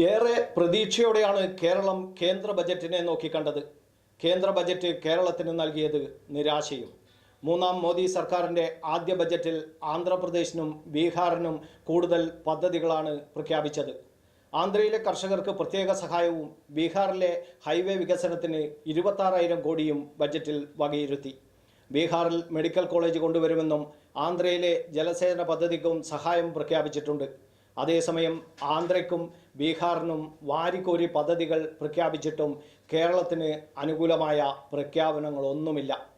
ഏറെ പ്രതീക്ഷയോടെയാണ് കേരളം കേന്ദ്ര ബജറ്റിനെ നോക്കിക്കണ്ടത് കേന്ദ്ര ബജറ്റ് കേരളത്തിന് നൽകിയത് നിരാശയും. മൂന്നാം മോദി സർക്കാരിന്റെ ആദ്യ ബജറ്റിൽ ആന്ധ്രാപ്രദേശിനും ബീഹാറിനും കൂടുതൽ പദ്ധതികളാണ് പ്രഖ്യാപിച്ചത്. ആന്ധ്രയിലെ കർഷകർക്ക് പ്രത്യേക സഹായവും ബീഹാറിലെ ഹൈവേ വികസനത്തിന് ഇരുപത്താറായിരം കോടിയും ബജറ്റിൽ വകയിരുത്തി. ബീഹാറിൽ മെഡിക്കൽ കോളേജ് കൊണ്ടുവരുമെന്നും ആന്ധ്രയിലെ ജലസേചന പദ്ധതിക്കും സഹായം പ്രഖ്യാപിച്ചിട്ടുണ്ട്. അതേസമയം ആന്ധ്രയ്ക്കും ബീഹാറിനും വാരിക്കോരി പദ്ധതികൾ പ്രഖ്യാപിച്ചിട്ടും കേരളത്തിന് അനുകൂലമായ പ്രഖ്യാപനങ്ങളൊന്നുമില്ല.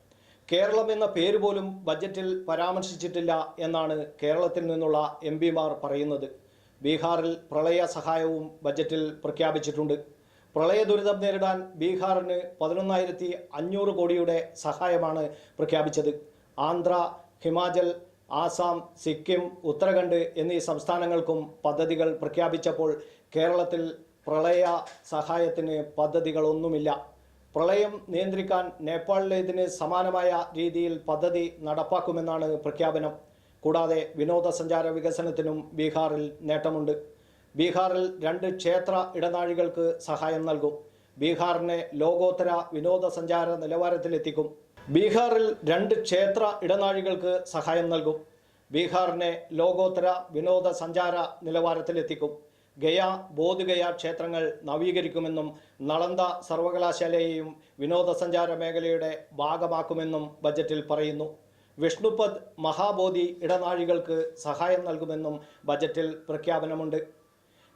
കേരളം എന്ന പേര് പോലും ബജറ്റിൽ പരാമർശിച്ചിട്ടില്ല എന്നാണ് കേരളത്തിൽ നിന്നുള്ള എം പിമാർ പറയുന്നത്. ബീഹാറിൽ പ്രളയ സഹായവും ബജറ്റിൽ പ്രഖ്യാപിച്ചിട്ടുണ്ട്. പ്രളയ ദുരിതം നേരിടാൻ ബീഹാറിന് പതിനൊന്നായിരത്തി അഞ്ഞൂറ് കോടിയുടെ സഹായമാണ് പ്രഖ്യാപിച്ചത്. ആന്ധ്ര ഹിമാചൽ ആസാം സിക്കിം ഉത്തരാഖണ്ഡ് എന്നീ സംസ്ഥാനങ്ങൾക്കും പദ്ധതികൾ പ്രഖ്യാപിച്ചപ്പോൾ കേരളത്തിൽ പ്രളയ സഹായത്തിന് പദ്ധതികളൊന്നുമില്ല. പ്രളയം നിയന്ത്രിക്കാൻ നേപ്പാളിലേതിന് സമാനമായ രീതിയിൽ പദ്ധതി നടപ്പാക്കുമെന്നാണ് പ്രഖ്യാപനം. കൂടാതെ വിനോദസഞ്ചാര വികസനത്തിനും ബീഹാറിൽ നേട്ടമുണ്ട്. ബീഹാറിൽ രണ്ട് ക്ഷേത്ര ഇടനാഴികൾക്ക് സഹായം നൽകും. ബീഹാറിനെ ലോകോത്തര വിനോദസഞ്ചാര നിലവാരത്തിലെത്തിക്കും. ബീഹാറിൽ രണ്ട് ക്ഷേത്ര ഇടനാഴികൾക്ക് സഹായം നൽകും. ബീഹാറിനെ ലോകോത്തര വിനോദസഞ്ചാര നിലവാരത്തിലെത്തിക്കും. ഗയ ബോധ്ഗയ ക്ഷേത്രങ്ങൾ നവീകരിക്കുമെന്നും നളന്ദ സർവകലാശാലയെയും വിനോദസഞ്ചാര മേഖലയുടെ ഭാഗമാക്കുമെന്നും ബജറ്റിൽ പറയുന്നു. വിഷ്ണുപദ് മഹാബോധി ഇടനാഴികൾക്ക് സഹായം നൽകുമെന്നും ബജറ്റിൽ പ്രഖ്യാപനമുണ്ട്.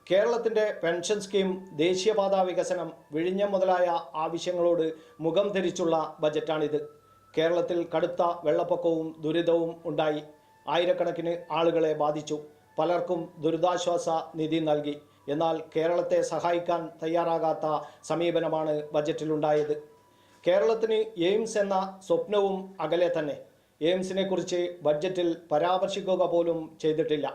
കേരളത്തിന്റെ പെൻഷൻ സ്കീം ദേശീയപാത വികസനം വിഴിഞ്ഞം മുതലായ ആവശ്യങ്ങളോട് മുഖം ധരിച്ചുള്ള ബജറ്റാണിത്. കേരളത്തിൽ കടുത്ത വെള്ളപ്പൊക്കവും ദുരിതവും ഉണ്ടായി. ആയിരക്കണക്കിന് ആളുകളെ ബാധിച്ചു. പലർക്കും ദുരിതാശ്വാസ നിധി നൽകി. എന്നാൽ കേരളത്തെ സഹായിക്കാൻ തയ്യാറാകാത്ത സമീപനമാണ് ബജറ്റിലുണ്ടായത്. കേരളത്തിന് എയിംസ് എന്ന സ്വപ്നവും അകലെ തന്നെ. എയിംസിനെ കുറിച്ച് ബഡ്ജറ്റിൽ പരാമർശിക്കുക പോലും ചെയ്തിട്ടില്ല.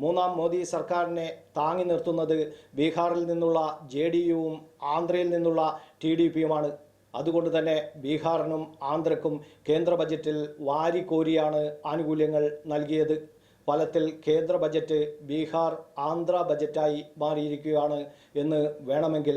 മൂന്നാം മോദി സർക്കാരിനെ താങ്ങി നിർത്തുന്നത് ബീഹാറിൽ നിന്നുള്ള ജെ ഡി യുവും ആന്ധ്രയിൽ നിന്നുള്ള ടി ഡി പിയുമാണ്. അതുകൊണ്ട് തന്നെ ബീഹാറിനും ആന്ധ്രക്കും കേന്ദ്ര ബജറ്റിൽ വാരിക്കോരിയാണ് ആനുകൂല്യങ്ങൾ നൽകിയത്. ഫലത്തിൽ കേന്ദ്ര ബജറ്റ് ബീഹാർ ആന്ധ്ര ബജറ്റായി മാറിയിരിക്കുകയാണ് എന്ന് വേണമെങ്കിൽ